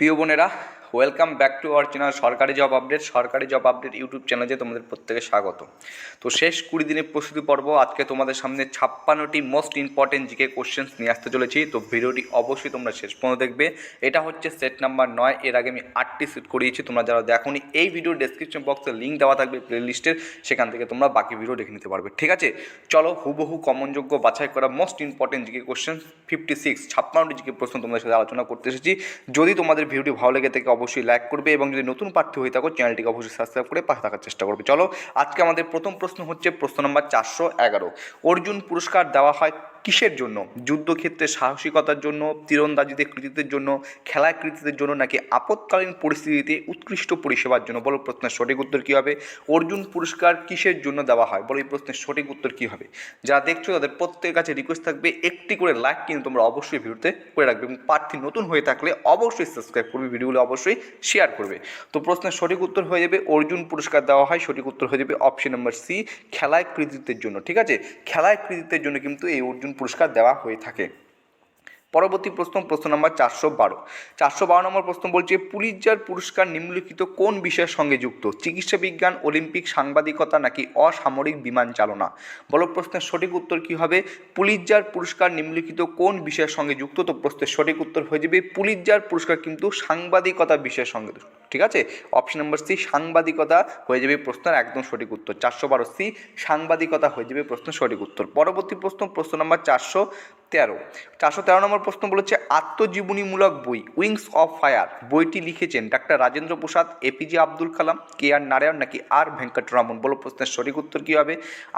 প্রিয় বোনেরা welcome back to our channel সরকারি জব আপডেট সরকারি জব আপডেট ইউটিউব চ্যানেলে তোমাদের প্রত্যেকে স্বাগত। তো শেষ কুড়ি দিনের প্রস্তুতি পর্ব, আজকে তোমাদের সামনে ছাপ্পান্নটি মোস্ট ইম্পর্টেন্ট জিকে কোশ্চেন্স নিয়ে আসতে চলেছি। তো ভিডিওটি অবশ্যই তোমরা শেষ পর্যন্ত দেখবে। এটা হচ্ছে সেট নাম্বার নয়, এর আগে আমি আটটি সেট করিয়েছি। তোমরা যারা দেখোনি, এই ভিডিওর ডেসক্রিপশন বক্সে লিঙ্ক দেওয়া থাকবে প্লে লিস্টের সেখান থেকে তোমরা বাকি ভিডিও দেখে নিতে পারবে। ঠিক আছে? চলো হুবহু কমনযোগ্য বাছাই করা most important GK question fifty six ছাপ্পান্নটি GK প্রশ্ন তোমাদের সাথে আলোচনা করতে এসেছি। যদি তোমাদের ভিডিওটি ভালো লেগে থাকে অবশ্যই লাইক করবে এবং যদি নতুন প্রার্থী হয়ে থাকো চ্যানেলটিকে অবশ্যই সাবস্ক্রাইব করে পাশে থাকার চেষ্টা করবে। চলো, আজকে আমাদের প্রথম প্রশ্ন হচ্ছে প্রশ্ন নম্বর চারশো এগারো। অর্জুন পুরস্কার দেওয়া হয় কিসের জন্য? যুদ্ধক্ষেত্রে সাহসিকতার জন্য, তীরন্দাজিতে কৃতিত্বের জন্য, খেলায় কৃতিত্বের জন্য নাকি আপৎকালীন পরিস্থিতিতে উৎকৃষ্ট পরিষেবার জন্য? বলো, প্রশ্নের সঠিক উত্তর কী হবে? অর্জুন পুরস্কার কিসের জন্য দেওয়া হয়? বলো, এই প্রশ্নের সঠিক উত্তর কী হবে? যারা দেখছ, তাদের প্রত্যেকের কাছে রিকোয়েস্ট থাকবে, একটি করে লাইক কিন্তু তোমরা অবশ্যই ভিডিওতে করে রাখবে এবং প্রার্থী নতুন হয়ে থাকলে অবশ্যই সাবস্ক্রাইব করবে, ভিডিওগুলো অবশ্যই শেয়ার করবে। তো প্রশ্নের সঠিক উত্তর হয়ে যাবে, অর্জুন পুরস্কার দেওয়া হয়, সঠিক উত্তর হয়ে যাবে অপশন নাম্বার সি খেলায় কৃতিত্বের জন্য, ঠিক আছে? খেলায় কৃতিত্বের জন্য কিন্তু এই অর্জুন পুরস্কার দেওয়া হয়ে থাকে। পরবর্তী প্রশ্ন প্রশ্ন নম্বর চারশো বারো। চারশো বারো নম্বর প্রশ্ন বলছে পুলিৎজার পুরস্কার নিম্নলিখিত কোন বিষয়ের সঙ্গে যুক্ত? চিকিৎসা বিজ্ঞান, অলিম্পিক, সাংবাদিকতা নাকি অসামরিক বিমান চালনা? বলো প্রশ্নের সঠিক উত্তর কি হবে? পুলিৎজার পুরস্কার নিম্নলিখিত কোন বিষয়ের সঙ্গে যুক্ত? তো প্রশ্নের সঠিক উত্তর হয়ে যাবে পুলিৎজার পুরস্কার কিন্তু সাংবাদিকতা বিষয়ের সঙ্গে ঠিক আছে? অপশন নম্বর সি সাংবাদিকতা হয়ে যাবে প্রশ্নের একদম সঠিক উত্তর। চারশো বারো সি সাংবাদিকতা হয়ে যাবে প্রশ্নের সঠিক উত্তর। পরবর্তী প্রশ্ন প্রশ্ন নম্বর চারশো তেরো। চারশো তেরো নম্বর প্রশ্ন বলেছে, আত্মজীবনীমূলক বই, উইংস অফ ফায়ার, বইটি লিখেছেন doctor Rajendra Prasad APJ Abdul Kalam, K R Narayanan নাকি আর ভেঙ্কটরামন? বলো প্রশ্নের সঠিক উত্তর কী হবে?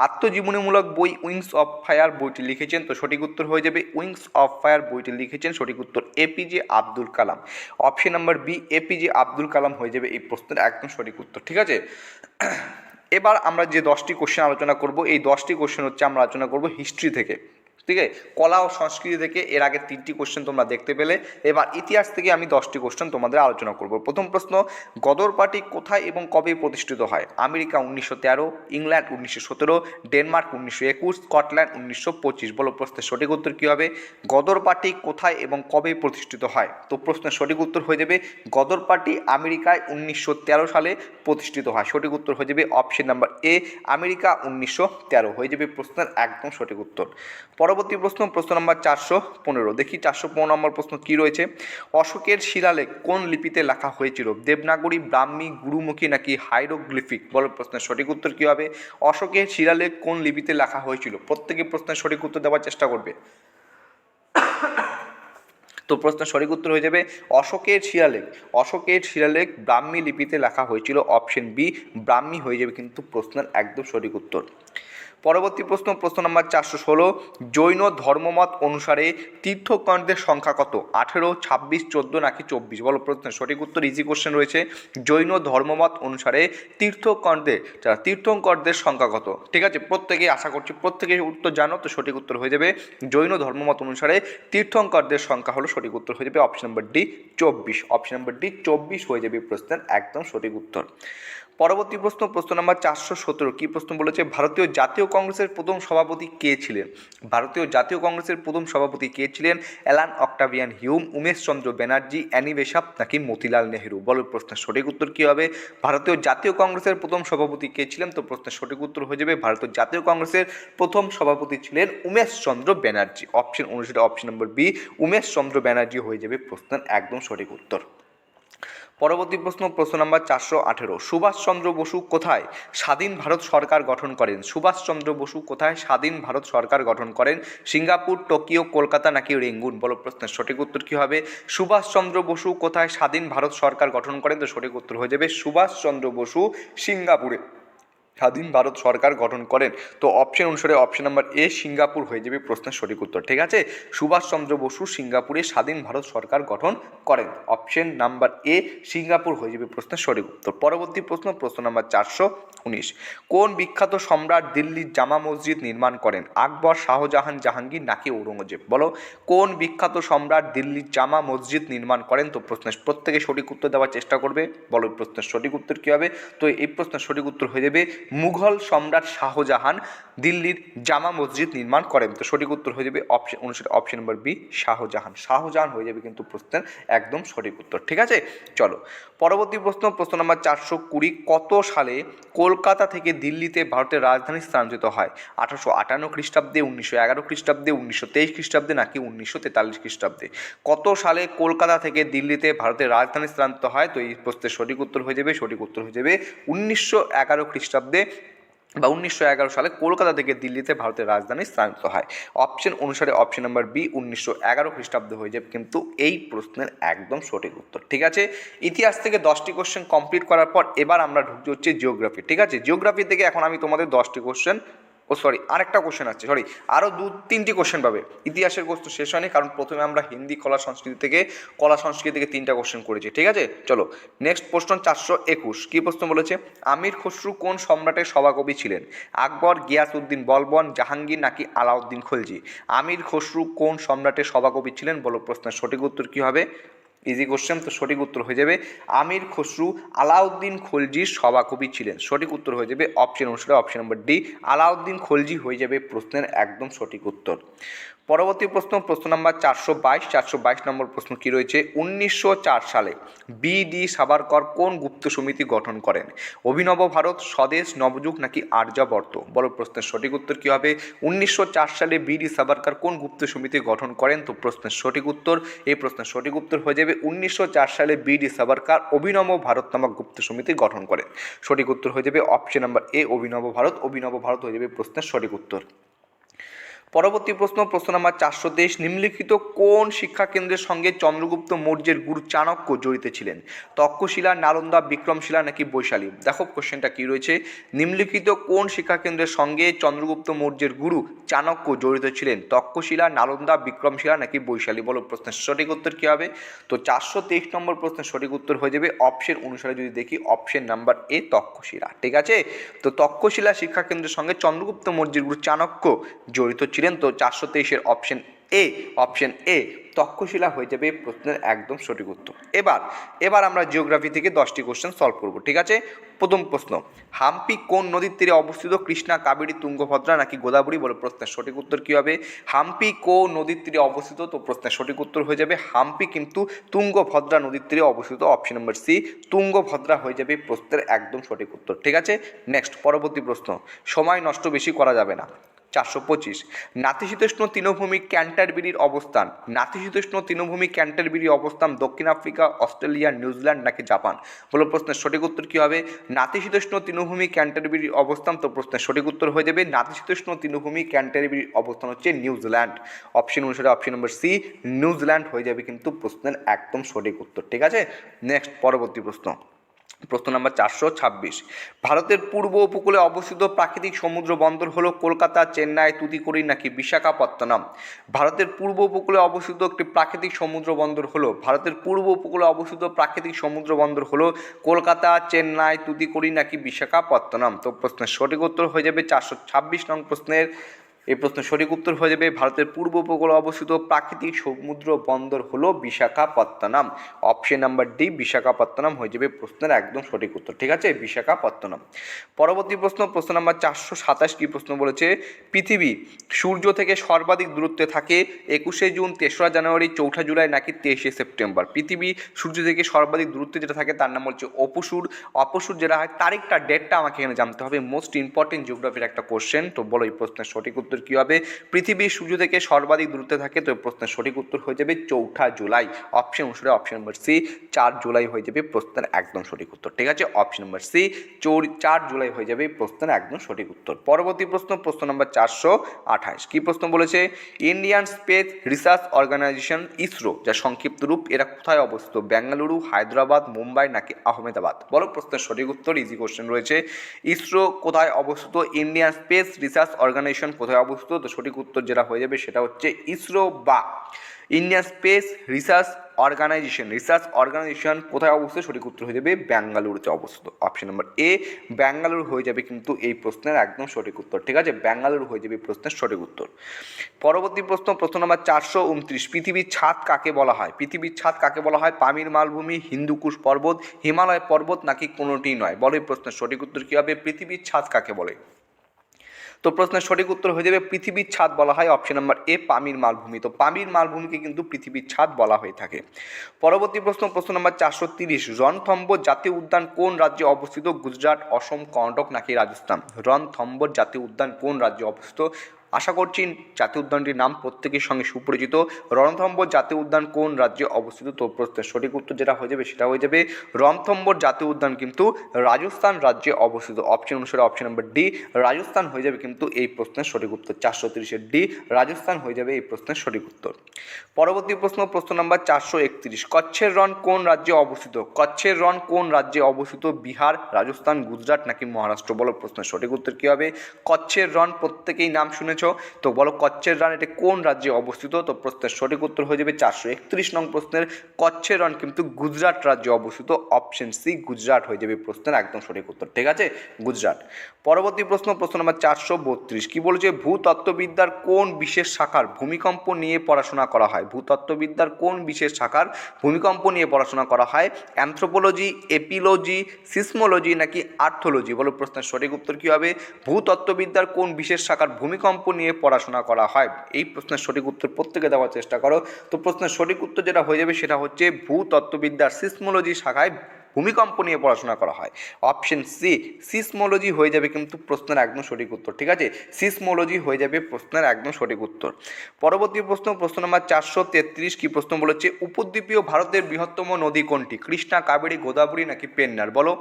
আত্মজীবনীমূলক বই, উইংস অফ ফায়ার, বইটি লিখেছেন তো সঠিক উত্তর হয়ে যাবে, উইংস অফ ফায়ার, বইটি লিখেছেন সঠিক উত্তর APJ Abdul Kalam. Option number B APJ Abdul Kalam হয়ে যাবে এই প্রশ্নের একদম সঠিক উত্তর, ঠিক আছে? এবার আমরা যে দশটি কোশ্চেন আলোচনা করব, এই দশটি কোশ্চেন হচ্ছে আমরা আলোচনা করব হিস্ট্রি থেকে। ঠিক আছে? কলা ও সংস্কৃতি থেকে এর আগে তিনটি কোশ্চেন তোমরা দেখতে পেলে। এবার ইতিহাস থেকে আমি দশটি কোশ্চেন তোমাদের আলোচনা করব। প্রথম প্রশ্ন গদর পার্টি কোথায় এবং কবে প্রতিষ্ঠিত হয়? আমেরিকা উনিশশো তেরো, ইংল্যান্ড উনিশশো সতেরো, ডেনমার্ক উনিশশো একুশ, স্কটল্যান্ড উনিশশো পঁচিশ। বলো প্রশ্নের সঠিক উত্তর কী হবে? গদর পার্টি কোথায় এবং কবে প্রতিষ্ঠিত হয়? তো প্রশ্নের সঠিক উত্তর হয়ে যাবে গদর পার্টি আমেরিকায় উনিশশো তেরো সালে প্রতিষ্ঠিত হয়। সঠিক উত্তর হয়ে যাবে অপশন নাম্বার এ আমেরিকা উনিশশো তেরো। হয়ে যাবে প্রশ্নের একদম সঠিক উত্তর। পরবর্তী প্রশ্ন প্রশ্ন নম্বর চারশো পনেরো। দেখি চারশো পনেরো নম্বর প্রশ্ন কী রয়েছে? অশোকের শিলালেখ কোন লিপিতে লেখা হয়েছিল? দেবনাগরী, ব্রাহ্মী, গুরুমুখী নাকি হাইরোগ্লিফিক? বলো প্রশ্নের সঠিক উত্তর কী হবে? অশোকের শিলালেখ কোন লিপিতে লেখা হয়েছিল? প্রত্যেকে প্রশ্নের সঠিক উত্তর দেওয়ার চেষ্টা করবে। তো প্রশ্নের সঠিক উত্তর হয়ে যাবে অশোকের শিলালেখ। অশোকের শিলালেখ ব্রাহ্মী লিপিতে লেখা হয়েছিল। অপশন বি, ব্রাহ্মী হয়ে যাবে কিন্তু প্রশ্নের একদম সঠিক উত্তর। পরবর্তী প্রশ্ন প্রশ্ন নম্বর চারশো ষোলো, জৈন ধর্মমত অনুসারে তীর্থকণ্ডের সংখ্যা কত? আঠেরো, ছাব্বিশ, চোদ্দ নাকি চব্বিশ? বলো প্রশ্নের সঠিক উত্তর ইজি কোশ্চেন রয়েছে। জৈন ধর্মমত অনুসারে তীর্থকণ্ডে যারা তীর্থঙ্করদের সংখ্যা কত? ঠিক আছে, প্রত্যেকেই আশা করছি প্রত্যেকে উত্তর জানো, তো সঠিক উত্তর হয়ে যাবে। জৈন ধর্মমত অনুসারে তীর্থঙ্করদের সংখ্যা হলো সঠিক উত্তর হয়ে যাবে অপশন নম্বর ডি চব্বিশ। অপশন নম্বর ডি চব্বিশ হয়ে যাবে প্রশ্নের একদম সঠিক উত্তর। পরবর্তী প্রশ্ন প্রশ্ন নম্বর চারশো সতেরো। কী প্রশ্ন বলেছে? ভারতীয় জাতীয় কংগ্রেসের প্রথম সভাপতি কে ছিলেন? ভারতীয় জাতীয় কংগ্রেসের প্রথম সভাপতি কে ছিলেন? Allan Octavian Hume, Umesh Chandra Banerjee, Annie Besant নাকি মতিলাল নেহেরু? বলো, প্রশ্নের সঠিক উত্তর কী হবে? ভারতীয় জাতীয় কংগ্রেসের প্রথম সভাপতি কে ছিলেন? তো প্রশ্নের সঠিক উত্তর হয়ে যাবে, ভারতীয় জাতীয় কংগ্রেসের প্রথম সভাপতি ছিলেন উমেশ চন্দ্র ব্যানার্জি। অপশন অনুসারে option number B Umesh Chandra Banerjee হয়ে যাবে প্রশ্নের একদম সঠিক উত্তর। পরবর্তী প্রশ্ন প্রশ্ন নাম্বার চারশো আঠেরো। সুভাষচন্দ্র বসু কোথায়? স্বাধীন ভারত সরকার গঠন করেন। সুভাষচন্দ্র বসু কোথায়? স্বাধীন ভারত সরকার গঠন করেন। সিঙ্গাপুর, টোকিও, কলকাতা নাকি রেঙ্গুন? বলো প্রশ্নের সঠিক উত্তর কী হবে? সুভাষচন্দ্র বসু কোথায়? স্বাধীন ভারত সরকার গঠন করেন তো সঠিক উত্তর হয়ে যাবে সুভাষচন্দ্র বসু সিঙ্গাপুরে। স্বাধীন ভারত সরকার গঠন করেন। তো অপশন অনুসারে অপশন নাম্বার এ সিঙ্গাপুর হয়ে যাবে প্রশ্নের সঠিক উত্তর। ঠিক আছে? সুভাষচন্দ্র বসু সিঙ্গাপুরে স্বাধীন ভারত সরকার গঠন করেন। অপশন নাম্বার এ সিঙ্গাপুর হয়ে যাবে প্রশ্নের সঠিক উত্তর। পরবর্তী প্রশ্ন প্রশ্ন নাম্বার চারশো উনিশ। কোন বিখ্যাত সম্রাট দিল্লির জামা মসজিদ নির্মাণ করেন? আকবর, শাহজাহান, জাহাঙ্গীর নাকি ঔরঙ্গজেব? বলো। কোন বিখ্যাত সম্রাট দিল্লির জামা মসজিদ নির্মাণ করেন? তো প্রশ্নের প্রত্যেকে সঠিক উত্তর দেওয়ার চেষ্টা করবে। বলো, প্রশ্নের সঠিক উত্তর কী হবে? তো এই প্রশ্নের সঠিক উত্তর হয়ে যাবে মুঘল সম্রাট শাহজাহান দিল্লির জামা মসজিদ নির্মাণ করেন। তো সঠিক উত্তর হয়ে যাবে অপশন অনুসারে option number B Shahjahan. Shahjahan হয়ে যাবে কিন্তু প্রশ্নের একদম সঠিক উত্তর, ঠিক আছে? চলো, পরবর্তী প্রশ্ন প্রশ্ন নম্বর চারশো কুড়ি, কত সালে কলকাতা থেকে দিল্লিতে ভারতের রাজধানী স্থানান্তরিত হয়? আঠারোশো আটান্ন খ্রিস্টাব্দে, উনিশশো এগারো খ্রিস্টাব্দে, উনিশশো তেইশ খ্রিস্টাব্দে, নাকি উনিশশো তেতাল্লিশ খ্রিস্টাব্দে? কত সালে কলকাতা থেকে দিল্লিতে ভারতের রাজধানী স্থানান্তরিত হয়? তো এই প্রশ্নের সঠিক উত্তর হয়ে যাবে, সঠিক উত্তর হয়ে যাবে উনিশশো এগারো খ্রিস্টাব্দে। বা উনিশশো এগারো সালে কলকাতা থেকে দিল্লিতে ভারতের রাজধানী স্থানান্তরিত হয়। অপশন অনুসারে অপশন নাম্বার বি উনিশশো এগারো খ্রিস্টাব্দে হয়ে যাবে। কিন্তু এই প্রশ্নের একদম সঠিক উত্তর। ঠিক আছে? ইতিহাস থেকে দশটি কোশ্চেন কমপ্লিট করার পর এবার আমরা ঢুকতে হচ্ছে জিওগ্রাফি ঠিক আছে? জিওগ্রাফি থেকে এখন আমি তোমাদের দশটি কোশ্চেন ও সরি আরেকটা কোশ্চেন আছে সরি আরও দু, তিনটি কোশ্চেন পাবে। ইতিহাসের কোর্স শেষ হয়নি, কারণ প্রথমে আমরা হিন্দি কলা সংস্কৃতি থেকে, কলা সংস্কৃতি থেকে তিনটা কোশ্চেন করেছি, ঠিক আছে? চলো নেক্সট প্রশ্ন চারশো একুশ, কী প্রশ্ন বলেছে? আমির খসরু কোন সম্রাটের সভাকবি ছিলেন? আকবর, গিয়াসউদ্দিন বলবন, জাহাঙ্গীর নাকি আলাউদ্দিন খলজি? আমির খসরু কোন সম্রাটের সভাকবি ছিলেন? বলো প্রশ্নের সঠিক উত্তর কী হবে? ইজি কোশ্চেন তো সঠিক উত্তর হয়ে যাবে। আমির খসরু, আলাউদ্দিন খলজির সভাকবি ছিলেন। সঠিক উত্তর হয়ে যাবে অপশন অনুসারে option number D Alauddin Khalji হয়ে যাবে প্রশ্নের একদম সঠিক উত্তর। পরবর্তী প্রশ্ন প্রশ্ন নাম্বার চারশো বাইশ চারশো বাইশ নম্বর প্রশ্ন কী রয়েছে? উনিশশো চার সালে বি ডি সাভারকর কোন গুপ্ত সমিতি গঠন করেন? অভিনব ভারত, স্বদেশ, নবযুগ নাকি আর্যাবর্ত বলো, প্রশ্নের সঠিক উত্তর কী হবে? উনিশশো চার সালে বি ডি সাভারকর কোন গুপ্ত সমিতি গঠন করেন? তো প্রশ্নের সঠিক উত্তর, এই প্রশ্নের সঠিক উত্তর হয়ে যাবে উনিশশো চার সালে বি ডি সাভারকর অভিনব ভারত নামক গুপ্ত সমিতি গঠন করেন। সঠিক উত্তর হয়ে যাবে অপশন নাম্বার এ, অভিনব ভারত অভিনব ভারত হয়ে যাবে প্রশ্নের সঠিক উত্তর। পরবর্তী প্রশ্ন প্রশ্ন নাম্বার চারশো তেইশ, নিম্নলিখিত কোন শিক্ষা কেন্দ্রের সঙ্গে চন্দ্রগুপ্ত মৌর্যের গুরু চাণক্য জড়িত ছিলেন? তক্ষশিলা নালন্দা, বিক্রমশিলা নাকি বৈশালী? দেখো কোশ্চেনটা কি রয়েছে? নিম্নলিখিত কোন শিক্ষা কেন্দ্রের সঙ্গে চন্দ্রগুপ্ত মৌর্যের গুরু চাণক্য জড়িত ছিলেন? তক্ষশিলা নালন্দা, বিক্রমশিলা নাকি বৈশালী? বলো প্রশ্নের সঠিক উত্তর কী হবে? তো চারশো তেইশ নম্বর প্রশ্নের সঠিক উত্তর হয়ে যাবে অপশন অনুসারে যদি দেখি অপশন নাম্বার এ তক্ষশিলা ঠিক আছে? তো তক্ষশিলা শিক্ষা কেন্দ্রের সঙ্গে চন্দ্রগুপ্ত মৌর্যের গুরু চাণক্য জড়িত ছিলেন তো চারশো তেইশের option A option A Taxila হয়ে যাবে প্রশ্নের একদম সঠিক উত্তর। এবার এবার আমরা জিওগ্রাফি থেকে দশটি কোশ্চেন সলভ করব, ঠিক আছে? প্রথম প্রশ্ন, হাম্পি কোন নদীর তীরে অবস্থিত কৃষ্ণা কাবেরী তুঙ্গভদ্রা নাকি গোদাবরী বলে প্রশ্নের সঠিক উত্তর কী হবে? হাম্পি কোন নদীর তীরে অবস্থিত, তো প্রশ্নের সঠিক উত্তর হয়ে যাবে হাম্পি, কিন্তু তুঙ্গভদ্রা নদীর তীরে অবস্থিত অপশন নম্বর সি তুঙ্গভদ্রা হয়ে যাবে প্রশ্নের একদম সঠিক উত্তর, ঠিক আছে? নেক্সট পরবর্তী প্রশ্ন, সময় নষ্ট বেশি করা যাবে না। চারশো পঁচিশ। নাতিশীতোষ্ণ তৃণভূমি ক্যান্টারবিরির অবস্থান। নাতিশীতোষ্ণ তৃণভূমি ক্যান্টারবিরির অবস্থান দক্ষিণ আফ্রিকা, অস্ট্রেলিয়া, নিউজিল্যান্ড নাকি জাপান? বলো প্রশ্নের সঠিক উত্তর কী হবে? নাতিশীতোষ্ণ তৃণভূমি ক্যান্টারবিরির অবস্থান, তো প্রশ্নের সঠিক উত্তর হয়ে যাবে। নাতিশীতোষ্ণ তৃণভূমি ক্যান্টারবিরির অবস্থান হচ্ছে নিউজিল্যান্ড। অপশন অনুসারে option number C, New Zealand হয়ে যাবে কিন্তু প্রশ্নের একদম সঠিক উত্তর। ঠিক আছে? নেক্সট, পরবর্তী প্রশ্ন। প্রশ্ন নাম্বার চারশো ছাব্বিশ। ভারতের পূর্ব উপকূলে অবস্থিত প্রাকৃতিক সমুদ্র বন্দর হলো কলকাতা, চেন্নাই তুতিকোরিন নাকি বিশাখাপত্তনম? ভারতের পূর্ব উপকূলে অবস্থিত একটি প্রাকৃতিক সমুদ্র বন্দর হলো, ভারতের পূর্ব উপকূলে অবস্থিত প্রাকৃতিক সমুদ্র বন্দর হলো কলকাতা, চেন্নাই তুতিকোরিন নাকি বিশাখাপত্তনম? তো প্রশ্নের সঠিক উত্তর হয়ে যাবে চারশো ছাব্বিশ নং প্রশ্নের এই প্রশ্ন সঠিক উত্তর হয়ে যাবে। ভারতের পূর্ব উপকূলে অবস্থিত প্রাকৃতিক সমুদ্র বন্দর হলো Visakhapatnam. Option number D Visakhapatnam হয়ে যাবে প্রশ্নের একদম সঠিক উত্তর। ঠিক আছে? বিশাখাপত্তনম। পরবর্তী প্রশ্ন প্রশ্ন নাম্বার চারশো সাতাশ কি প্রশ্ন বলেছে? পৃথিবী সূর্য থেকে সর্বাধিক দূরত্বে থাকে একুশে জুন, তেসরা জানুয়ারি, চৌঠা জুলাই নাকি তেইশে সেপ্টেম্বর? পৃথিবী সূর্য থেকে সর্বাধিক দূরত্বে যেটা থাকে তার নাম হচ্ছে অপসুর। অপসুর যেটা হয়, তারিখটা, ডেটটা আমাকে এখানে জানতে হবে। মোস্ট ইম্পর্টেন্ট জিওগ্রাফির একটা কোশ্চেন তো বলো এই প্রশ্নের সঠিক উত্তর। কী হবে? পৃথিবী সূর্য থেকে সর্বাধিক দূরত্বে থাকে, তো প্রশ্নের সঠিক উত্তর হয়ে যাবে চৌঠা জুলাই। অপশন অনুসারে অপশন নম্বর সি চার জুলাই হয়ে যাবে প্রশ্নের একদম সঠিক উত্তর। ঠিক আছে? অপশন নম্বর সি চৌ চার জুলাই হয়ে যাবে প্রশ্নের একদম সঠিক উত্তর। পরবর্তী প্রশ্ন প্রশ্ন নম্বর চারশো আঠাশ কী প্রশ্ন বলেছে? Indian space research organisation ISRO যা সংক্ষিপ্ত রূপ, এরা কোথায় অবস্থিত? বেঙ্গালুরু, হায়দ্রাবাদ, মুম্বাই নাকি আহমেদাবাদ? বলো প্রশ্নের সঠিক উত্তর ইজি কোশ্চেন রয়েছে। ইসরো কোথায় অবস্থিত? ইন্ডিয়ান স্পেস রিসার্চ অর্গানাইজেশন কোথায় অবস্থিত তো সঠিক উত্তর যেটা হয়ে যাবে সেটা হচ্ছে ইসরো বা Indian space research organisation. Research organisation কোথায় অবস্থিত? সঠিক উত্তর হয়ে যাবে ব্যাঙ্গালুরুতে অবস্থিত। অপশন নাম্বার এ, ব্যাঙ্গালুরু হয়ে যাবে কিন্তু এই প্রশ্নের একদম সঠিক উত্তর। ঠিক আছে? ব্যাঙ্গালুরু হয়ে যাবে এই প্রশ্নের সঠিক উত্তর। পরবর্তী প্রশ্ন প্রশ্ন নাম্বার চারশো উনত্রিশ। পৃথিবীর ছাদ কাকে বলা হয়? পৃথিবীর ছাদ কাকে বলা হয়? পামির মালভূমি, হিন্দুকুশ পর্বত, হিমালয় পর্বত নাকি কোনোটি নয়? বলো এই প্রশ্নের সঠিক উত্তর কী হবে? পৃথিবীর ছাদ কাকে বলে? তো প্রশ্নের সঠিক উত্তর হয়ে যাবে পৃথিবীর ছাদ বলা হয় অপশন নাম্বার এ পামির মালভূমি। তো পামির মালভূমিকে কিন্তু পৃথিবীর ছাদ বলা হয়ে থাকে। পরবর্তী প্রশ্ন প্রশ্ন নাম্বার চারশো তিরিশ। রণথম্বর জাতীয় উদ্যান কোন রাজ্যে অবস্থিত? গুজরাট, অসম, কর্ণাটক নাকি রাজস্থান? রণথম্বর জাতীয় উদ্যান কোন রাজ্যে অবস্থিত? আশা করছি জাতীয় উদ্যানটির নাম প্রত্যেকের সঙ্গে সুপরিচিত। রণথম্বর জাতীয় উদ্যান কোন রাজ্যে অবস্থিত? তো প্রশ্নের সঠিক উত্তর যেটা হয়ে যাবে সেটা হয়ে যাবে রণথম্বর জাতীয় উদ্যান কিন্তু রাজস্থান রাজ্যে অবস্থিত। অপশন অনুসারে অপশন নাম্বার ডি রাজস্থান হয়ে যাবে কিন্তু এই প্রশ্নের সঠিক উত্তর। চারশো তিরিশের ডি রাজস্থান হয়ে যাবে এই প্রশ্নের সঠিক উত্তর। পরবর্তী প্রশ্ন প্রশ্ন নাম্বার চারশো একত্রিশ। কচ্ছের রণ কোন রাজ্যে অবস্থিত? কচ্ছের রণ কোন রাজ্যে অবস্থিত? বিহার, রাজস্থান, গুজরাট নাকি মহারাষ্ট্র? বলো প্রশ্নের সঠিক উত্তর কী হবে? কচ্ছের রণ প্রত্যেকেই নাম শুনেছ? তো বলো, কচ্ছের রণ এটা কোন রাজ্যে অবস্থিত? তো প্রশ্নের সঠিক উত্তর হয়ে যাবে চারশো একত্রিশ নং প্রশ্নের। কচ্ছের রণ কিন্তু গুজরাট রাজ্যে অবস্থিত। অপশন সি গুজরাট হয়ে যাবে প্রশ্নের একদম সঠিক উত্তর। ঠিক আছে? গুজরাট। পরবর্তী প্রশ্ন প্রশ্ন নম্বর চারশো বত্রিশ। কী বলছে, ভূতত্ত্ববিদ্যার কোন বিশেষ শাখার ভূমিকম্প নিয়ে পড়াশোনা করা হয়? ভূতত্ত্ববিদ্যার কোন বিশেষ শাখার ভূমিকম্প নিয়ে পড়াশোনা করা হয়? অ্যান্থ্রোপোলজি এপিলজি সিসমোলজি নাকি আর্থোলজি বলো, প্রশ্নের সঠিক উত্তর কী হবে? ভূতত্ত্ববিদ্যার কোন বিশেষ শাখার ভূমিকম্প নিয়ে পড়াশোনা করা হয়। এই প্রশ্নের সঠিক উত্তর প্রত্যেকে দেওয়ার চেষ্টা করো। তো প্রশ্নের সঠিক উত্তর যেটা হয়ে যাবে সেটা হচ্ছে ভূতত্ত্ববিদ্যার সিসমোলজি শাখায় ভূমিকম্প নিয়ে পড়াশোনা করা হয়। অপশন সি, সিসমোলজি হয়ে যাবে কিন্তু প্রশ্নের একদম সঠিক উত্তর, ঠিক আছে? সিসমোলজি হয়ে যাবে প্রশ্নের একদম সঠিক উত্তর। পরবর্তী প্রশ্ন প্রশ্ন নম্বর চারশো তেত্রিশ কি প্রশ্ন বলেছে, উপদ্বীপীয় ভারতের বৃহত্তম নদী কোনটি? কৃষ্ণা, কাবেরী, গোদাবরী নাকি পেন্নার? বলো।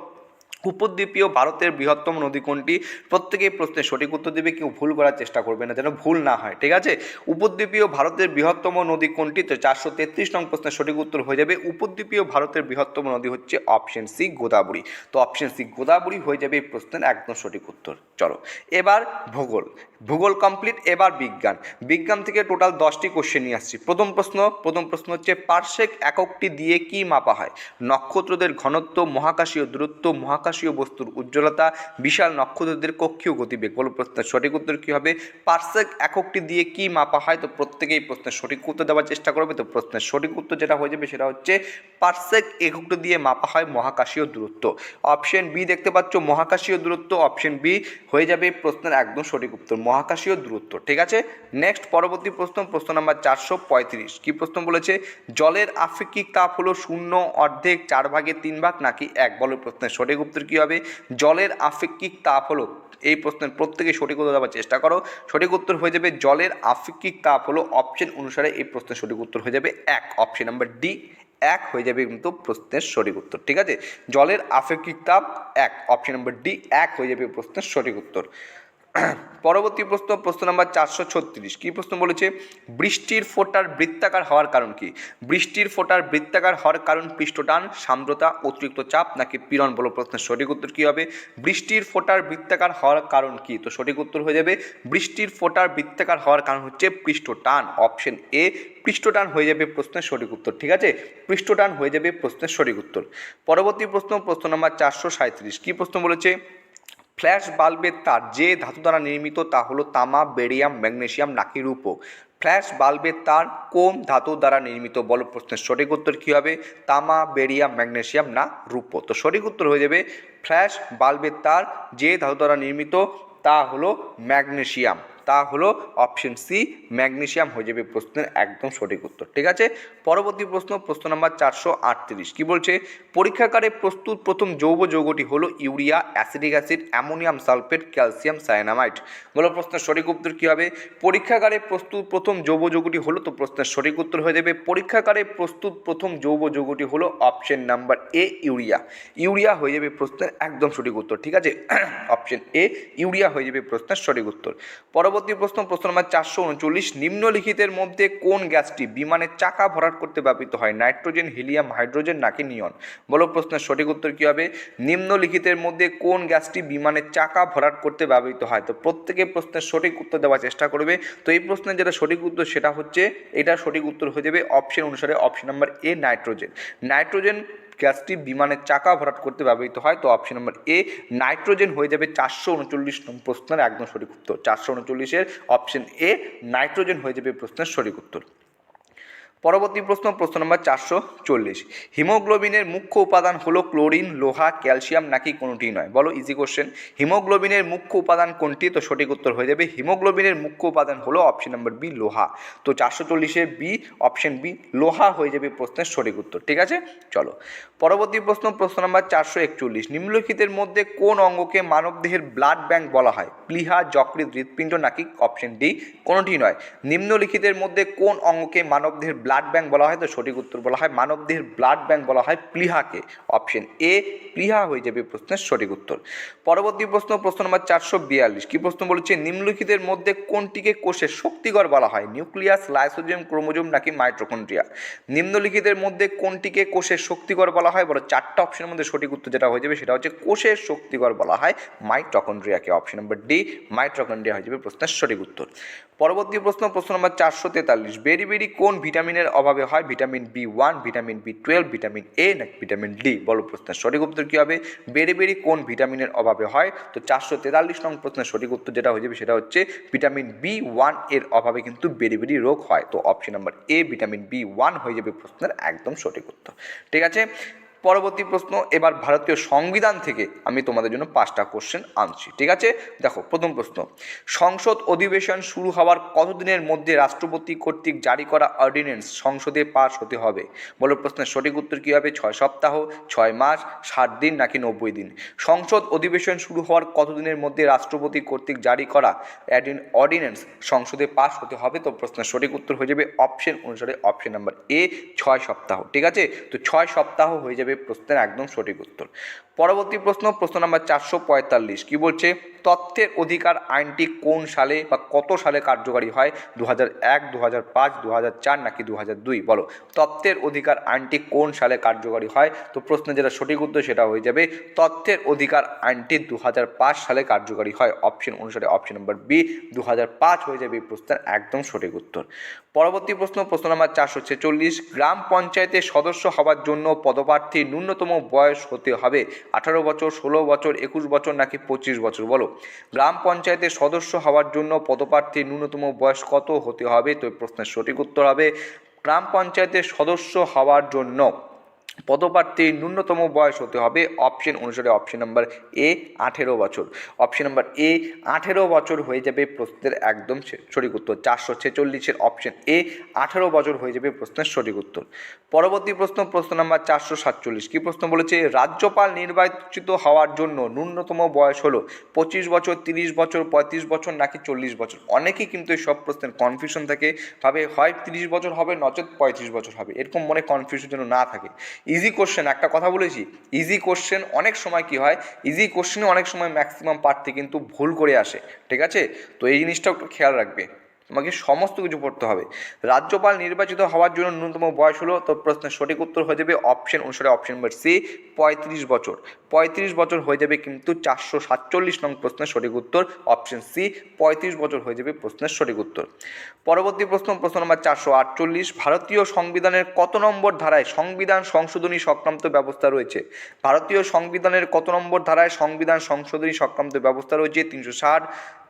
উপদ্বীপীয় ভারতের বৃহত্তম নদী কোনটি? প্রত্যেকেই প্রশ্নের সঠিক উত্তর দেবে, কেউ ভুল করার চেষ্টা করবে না, যেন ভুল না হয়, ঠিক আছে? উপদ্বীপীয় ভারতের বৃহত্তম নদী কোনটি? তো চারশো তেত্রিশ নং প্রশ্নের সঠিক উত্তর হয়ে যাবে, উপদ্বীপীয় ভারতের বৃহত্তম নদী হচ্ছে অপশন সি গোদাবরী। তো অপশন সি গোদাবরী হয়ে যাবে এই প্রশ্নের একদম সঠিক উত্তর। চলো, এবার ভূগোল। ভূগোল কমপ্লিট এবার বিজ্ঞান। বিজ্ঞান থেকে টোটাল দশটি কোশ্চেন নিয়ে আসছি। প্রথম প্রশ্ন প্রথম প্রশ্ন হচ্ছে, পার্শ্বেক এককটি দিয়ে কি মাপা হয়? নক্ষত্রদের ঘনত্ব, মহাকাশীয় দূরত্ব মহাকাশীয় বস্তুর উজ্জ্বলতা, বিশাল নক্ষত্রদের কক্ষীয় গতিবেগ। বলো প্রশ্নের সঠিক উত্তর কী হবে? পার্শ্বেক এককটি দিয়ে কি মাপা হয়? তো প্রত্যেকেই প্রশ্নের সঠিক উত্তর দেওয়ার চেষ্টা করবে। তো প্রশ্নের সঠিক উত্তর যেটা হয়ে যাবে সেটা হচ্ছে, পার্শ্বেক এককটি দিয়ে মাপা হয় মহাকাশীয় দূরত্ব। অপশন বি দেখতে পাচ্ছ, মহাকাশীয় দূরত্ব। অপশন বি হয়ে যাবে প্রশ্নের একদম সঠিক উত্তর, মহাকাশীয় দূরত্ব। ঠিক আছে? নেক্সট পরবর্তী প্রশ্ন প্রশ্ন নাম্বার চারশো পঁয়ত্রিশ। কী প্রশ্ন বলেছে? জলের আপেক্ষিক তাপ হলো শূন্য, অর্ধেক, চার ভাগের তিন ভাগ নাকি এক? বলো প্রশ্নের সঠিক উত্তর কী হবে? জলের আপেক্ষিক তাপ হলো, এই প্রশ্নের প্রত্যেকে সঠিক উত্তর দেওয়ার চেষ্টা করো। সঠিক উত্তর হয়ে যাবে, জলের আপেক্ষিক তাপ হলো অপশন অনুসারে এই প্রশ্নের সঠিক উত্তর হয়ে যাবে এক। অপশন নাম্বার ডি এক হয়ে যাবে কিন্তু প্রশ্নের সঠিক উত্তর, ঠিক আছে? জলের আপেক্ষিক তাপ এক। অপশন নাম্বার ডি এক হয়ে যাবে প্রশ্নের সঠিক উত্তর। পরবর্তী প্রশ্ন প্রশ্ন নাম্বার চারশো ছত্রিশ। কী প্রশ্ন বলেছে? বৃষ্টির ফোটার বৃত্তাকার হওয়ার কারণ কি? বৃষ্টির ফোটার বৃত্তাকার হওয়ার কারণ পৃষ্ঠটান সান্দ্রতা অতিরিক্ত চাপ নাকি পীড়ন বলো প্রশ্নের সঠিক উত্তর কী হবে? বৃষ্টির ফোটার বৃত্তাকার হওয়ার কারণ কি? তো সঠিক উত্তর হয়ে যাবে, বৃষ্টির ফোটার বৃত্তাকার হওয়ার কারণ হচ্ছে পৃষ্ঠটান। অপশন এ, পৃষ্ঠটান হয়ে যাবে প্রশ্নের সঠিক উত্তর, ঠিক আছে? পৃষ্ঠটান হয়ে যাবে প্রশ্নের সঠিক উত্তর। পরবর্তী প্রশ্ন প্রশ্ন নাম্বার চারশো সাঁত্রিশ কী প্রশ্ন বলেছে? ফ্ল্যাশ বাল্বের তার যে ধাতু দ্বারা নির্মিত তা হলো তামা, বেরিয়াম ম্যাগনেশিয়াম নাকি রূপো ফ্ল্যাশ বাল্বের তার কোন ধাতু দ্বারা নির্মিত? বলো প্রশ্নের সঠিক উত্তর কী হবে? তামা, বেরিয়াম ম্যাগনেশিয়াম না রূপ। তো সঠিক উত্তর হয়ে যাবে, ফ্ল্যাশ বাল্বের তার যে ধাতু দ্বারা নির্মিত তা হলো ম্যাগনেসিয়াম। তা হলো অপশন সি ম্যাগনেসিয়াম হয়ে যাবে প্রশ্নের একদম সঠিক উত্তর, ঠিক আছে? পরবর্তী প্রশ্ন প্রশ্ন নাম্বার চারশো আটত্রিশ, কী বলছে? পরীক্ষাগারে প্রস্তুত প্রথম যৌব যৌগটি হলো urea, acidic acid, ammonium sulphate, calcium cyanamide বলো প্রশ্নের সঠিক উত্তর কী হবে? পরীক্ষাগারে প্রস্তুত প্রথম যৌব যৌগটি হলো, তো প্রশ্নের সঠিক উত্তর হয়ে যাবে। পরীক্ষাগারে প্রস্তুত প্রথম যৌব যৌগটি হলো option number A urea. Urea হয়ে যাবে প্রশ্নের একদম সঠিক উত্তর, ঠিক আছে? অপশন এ ইউরিয়া হয়ে যাবে প্রশ্নের সঠিক উত্তর। পরবর্তী পরবর্তী প্রশ্ন প্রশ্ন নম্বর চারশো উনচল্লিশ, নিম্নলিখিতের মধ্যে কোন গ্যাসটি বিমানের চাকা ভরাট করতে ব্যবহৃত হয়? নাইট্রোজেন, হিলিয়াম, হাইড্রোজেন নাকি নিয়ন? বলো প্রশ্নের সঠিক উত্তর কী হবে? নিম্নলিখিতের মধ্যে কোন গ্যাসটি বিমানের চাকা ভরাট করতে ব্যবহৃত হয়? তো প্রত্যেকে প্রশ্নের সঠিক উত্তর দেওয়ার চেষ্টা করবে। তো এই প্রশ্নের যেটা সঠিক উত্তর সেটা হচ্ছে এটা সঠিক উত্তর হয়ে যাবে অপশন অনুসারে option number A, nitrogen. Nitrogen গ্যাসটি বিমানের চাকা ভরাট করতে ব্যবহৃত হয়। তো অপশন নম্বর এ নাইট্রোজেন হয়ে যাবে চারশো উনচল্লিশ নম্বর প্রশ্নের একদম সঠিক উত্তর। চারশো উনচল্লিশের অপশন এ নাইট্রোজেন হয়ে যাবে প্রশ্নের সঠিক উত্তর। পরবর্তী প্রশ্ন প্রশ্ন নম্বর চারশো চল্লিশ। হিমোগ্লোবিনের মুখ্য উপাদান হলো ক্লোরিন, লোহা, ক্যালসিয়াম নাকি কোনোটি নয়? বলো ইজি কোশ্চেন হিমোগ্লোবিনের মুখ্য উপাদান কোনটি? তো সঠিক উত্তর হয়ে যাবে হিমোগ্লোবিনের মুখ্য উপাদান হলো অপশন নম্বর বি লোহা। তো চারশো চল্লিশে বি অপশন বি লোহা হয়ে যাবে প্রশ্নের সঠিক উত্তর। ঠিক আছে? চলো। পরবর্তী প্রশ্ন প্রশ্ন নম্বর চারশো একচল্লিশ। নিম্নলিখিতের মধ্যে কোন অঙ্গকে মানবদেহের ব্লাড ব্যাংক বলা হয়? প্লিহা যকৃত হৃৎপিণ্ড নাকি অপশন ডি কোনোটি নয়? নিম্নলিখিতের মধ্যে কোন অঙ্গকে মানবদেহের ব্লাড ব্যাংক বলা হয়, তো সঠিক উত্তর বলা হয় মানবদেহের ব্লাড ব্যাংক বলা হয় প্লিহাকে। অপশন এ প্লিহা হয়ে যাবে প্রশ্নের সঠিক উত্তর। পরবর্তী প্রশ্ন প্রশ্ন নম্বর চারশো বিয়াল্লিশ। কি প্রশ্ন বলেছে? নিম্নলিখিতের মধ্যে কোনটিকে কোষের শক্তিকর বলা হয়? নিউক্লিয়াস, লাইসোজেম, ক্রোমোজোম নাকি মাইট্রোকন্ড্রিয়া নিম্নলিখিতের মধ্যে কোনটিকে কোষের শক্তিকর বলা হয়? বলো, চারটা অপশনের মধ্যে সঠিক উত্তর যেটা হয়ে যাবে সেটা হচ্ছে কোষের শক্তিকর বলা হয় মাইট্রোকন্ড্রিয়াকে অপশন নম্বর ডি মাইট্রোকন্ড্রিয়া হয়ে যাবে প্রশ্নের সঠিক উত্তর। পরবর্তী প্রশ্ন প্রশ্ন নম্বর চারশো তেতাল্লিশ। বেরি বেরি কোন ভিটামিনের অভাবে হয়? Vitamin B one, vitamin B twelve, vitamin A নাকি ভিটামিন ডি? বলো প্রশ্নের সঠিক উত্তর কী হবে? বেরি বেরি কোন ভিটামিনের অভাবে হয়? তো চারশো তেতাল্লিশ নং প্রশ্নের সঠিক উত্তর যেটা হয়ে যাবে সেটা হচ্ছে ভিটামিন বি ওয়ানের অভাবে কিন্তু বেরি বেরি রোগ হয়। তো option number A vitamin B one হয়ে যাবে প্রশ্নের একদম সঠিক উত্তর। ঠিক আছে? পরবর্তী প্রশ্ন, এবার ভারতীয় সংবিধান থেকে আমি তোমাদের জন্য পাঁচটা কোশ্চেন আনছি, ঠিক আছে? দেখো, প্রথম প্রশ্ন। সংসদ অধিবেশন শুরু হওয়ার কতদিনের মধ্যে রাষ্ট্রপতি কর্তৃক জারি করা অর্ডিন্যান্স সংসদে পাস হতে হবে? বলো, প্রশ্নের সঠিক উত্তর কী হবে? ছয় সপ্তাহ, ছয় মাস ষাট দিন নাকি নব্বই দিন? সংসদ অধিবেশন শুরু হওয়ার কতদিনের মধ্যে রাষ্ট্রপতি কর্তৃক জারি করা অর্ডিন্যান্স সংসদে পাস হতে হবে? তো প্রশ্নের সঠিক উত্তর হয়ে যাবে অপশন অনুসারে অপশন নাম্বার এ ছয় সপ্তাহ, ঠিক আছে? তো ছয় সপ্তাহ হয়ে যাবে প্রশ্নের একদম সঠিক উত্তর। পরবর্তী প্রশ্ন প্রশ্ন নাম্বার চারশো পঁয়তাল্লিশ। কী বলছে? তথ্যের অধিকার আইনটি কোন সালে বা কত সালে কার্যকারী হয়? দু হাজার এক দু হাজার পাঁচ দু হাজার চার নাকি দু হাজার দুই? বলো। তথ্যের অধিকার আইনটি কোন সালে কার্যকারী হয়? তো প্রশ্নের যেটা সঠিক উত্তর সেটা হয়ে যাবে, তথ্যের অধিকার আইনটি দু হাজার পাঁচ সালে কার্যকারী হয়। অপশন অনুসারে অপশন নম্বর বি দু হাজার পাঁচ হয়ে যাবে এই প্রশ্নের একদম সঠিক উত্তর। পরবর্তী প্রশ্ন প্রশ্ন নাম্বার চারশো ছেচল্লিশ। গ্রাম পঞ্চায়েতের সদস্য হওয়ার জন্য পদপ্রার্থীর ন্যূনতম বয়স হতে হবে। আঠারো বছর, ষোলো বছর, একুশ বছর নাকি পঁচিশ বছর? বলো। গ্রাম পঞ্চায়েতের সদস্য হওয়ার জন্য পদপ্রার্থীর ন্যূনতম বয়স কত হতে হবে? তো প্রশ্নের সঠিক উত্তর হবে, গ্রাম পঞ্চায়েতের সদস্য হওয়ার জন্য পদপ্রার্থীর ন্যূনতম বয়স হতে হবে অপশন অনুসারে অপশন নাম্বার এ আঠেরো বছর। অপশন নাম্বার এ আঠেরো বছর হয়ে যাবে প্রশ্নের একদম সঠিক উত্তর। চারশো ছেচল্লিশের অপশন এ আঠেরো বছর হয়ে যাবে প্রশ্নের সঠিক উত্তর। পরবর্তী প্রশ্ন প্রশ্ন নাম্বার চারশো সাতচল্লিশ। কী প্রশ্ন বলেছে? রাজ্যপাল নির্বাচিত হওয়ার জন্য ন্যূনতম বয়স হলো পঁচিশ বছর, তিরিশ বছর, পঁয়ত্রিশ বছর নাকি চল্লিশ বছর? অনেকেই কিন্তু এই সব প্রশ্নের কনফিউশন থাকে। ভাবে হয় তিরিশ বছর হবে, নচেত পঁয়ত্রিশ বছর হবে। এরকম মনে কনফিউশন যেন না থাকে। ইজি কোশ্চেন একটা কথা বলেছি। ইজি কোশ্চেন অনেক সময় কি হয়? ইজি কোশ্চেনে অনেক সময় ম্যাক্সিমাম প্রার্থী কিন্তু ভুল করে আসে, ঠিক আছে? তো এই জিনিসটাও একটু খেয়াল রাখবে। তোমাকে সমস্ত কিছু পড়তে হবে। রাজ্যপাল নির্বাচিত হওয়ার জন্য ন্যূনতম বয়স হলো, তো প্রশ্নের সঠিক উত্তর হয়ে যাবে অপশন অনুসারে অপশন নম্বর সি পঁয়ত্রিশ বছর। পঁয়ত্রিশ বছর হয়ে যাবে কিন্তু চারশো সাতচল্লিশ নং প্রশ্নের সঠিক উত্তর অপশন সি পঁয়ত্রিশ বছর হয়ে যাবে প্রশ্নের সঠিক উত্তর। পরবর্তী প্রশ্ন প্রশ্ন নম্বর চারশো আটচল্লিশ। ভারতীয় সংবিধানের কত নম্বর ধারায় সংবিধান সংশোধনী সংক্রান্ত ব্যবস্থা রয়েছে? ভারতীয় সংবিধানের কত নম্বর ধারায় সংবিধান সংশোধনী সংক্রান্ত ব্যবস্থা রয়েছে? তিনশো ষাট।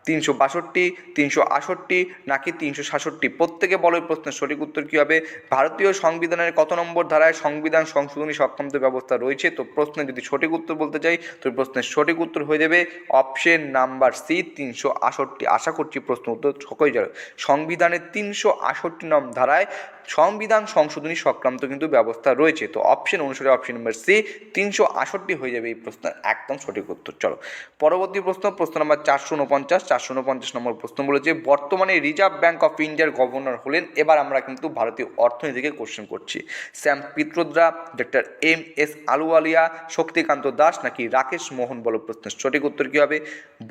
তিনশো বাষট্টি, তিনশো আষট্টি, নাকি তিনশো সাতষট্টি? প্রত্যেকে বলো এই প্রশ্নের সঠিক উত্তর কী হবে? ভারতীয় সংবিধানের কত নম্বর ধারায় সংবিধান সংশোধনী সংক্রান্ত ব্যবস্থা রয়েছে? তো প্রশ্নে যদি সঠিক উত্তর বলতে চাই, তো প্রশ্নের সঠিক উত্তর হয়ে যাবে অপশন নাম্বার সি, তিনশো আষট্টি। আশা করছি প্রশ্ন উত্তর সকলেই যাবে সংবিধানের তিনশো আষট্টি নম ধারায় সংবিধান সংশোধনী সংক্রান্ত কিন্তু ব্যবস্থা রয়েছে। তো অপশন অনুসারে অপশন নাম্বার সি, তিনশো আষট্টি হয়ে যাবে এই প্রশ্নের একদম সঠিক উত্তর। চলো, পরবর্তী প্রশ্ন প্রশ্ন নাম্বার চারশো উনপঞ্চাশ। চারশো উনপঞ্চাশ নম্বর প্রশ্ন বলেছে, বর্তমানে রিজার্ভ ব্যাঙ্ক অফ ইন্ডিয়ার গভর্নর হলেন। এবার আমরা কিন্তু ভারতীয় অর্থনীতিকে কোশ্চেন করছি। Sam Pitroda doctor M S Ahluwalia Shaktikanta Das নাকি রাকেশ মোহন বলো প্রশ্নের সঠিক উত্তর কী হবে?